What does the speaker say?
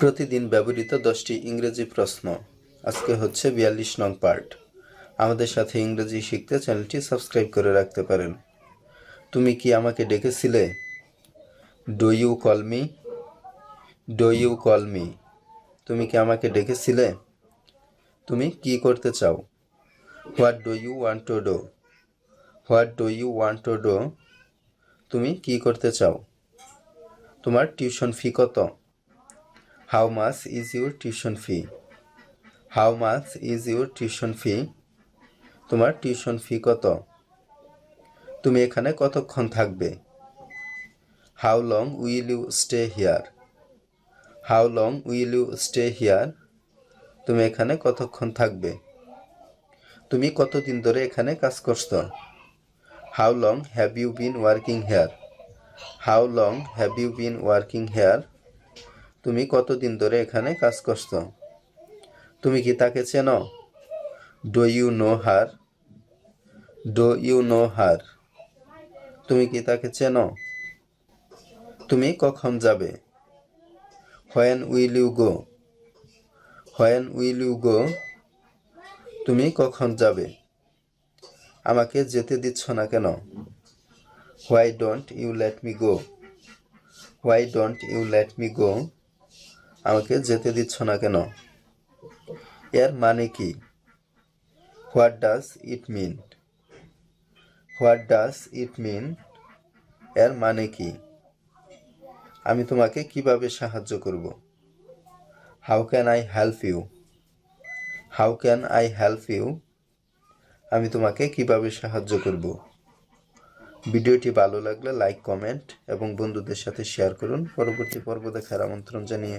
প্রতিদিন ব্যবহৃত দশটি ইংরেজি প্রশ্ন। আজকে হচ্ছে বিয়াল্লিশ নং পার্ট। আমাদের সাথে ইংরেজি শিখতে চ্যানেলটি সাবস্ক্রাইব করে রাখতে পারেন। তুমি কি আমাকে ডেকেছিলে? Do you call me do you call me তুমি কি আমাকে ডেকেছিলে? তুমি কি করতে চাও? What do you want to do what do you want to do তুমি কি করতে চাও? তোমার টিউশন ফি কত? How much is your tuition fee how much is your tuition fee তোমার টিউশন ফি কত? তুমি এখানে কতক্ষণ থাকবে? How long will you stay here how long will you stay here তুমি এখানে কতক্ষণ থাকবে? তুমি কতদিন ধরে এখানে কাজ করছ? How long have you been working here how long have you been working here তুমি কতদিন ধরে এখানে কাজ করছ? তুমি কি তাকে চেনো? Do you know her do you know her তুমি কি তাকে চেনো? তুমি কখন যাবে? When will you go when will you go তুমি কখন যাবে? আমাকে যেতে দিচ্ছ না কেন? Why don't you let me go why don't you let me go আমাকে যেতে দিচ্ছ না কেন? এর মানে কি? What does it mean what does it mean এর মানে কি? আমি তোমাকে কীভাবে সাহায্য করব? How can I help you how can I help you আমি তোমাকে কীভাবে সাহায্য করব? ভিডিওটি ভালো লাগলে লাইক কমেন্ট এবং বন্ধুদের সাথে শেয়ার করুন। পরবর্তী পর্ব দেখার আমন্ত্রণ জানিয়ে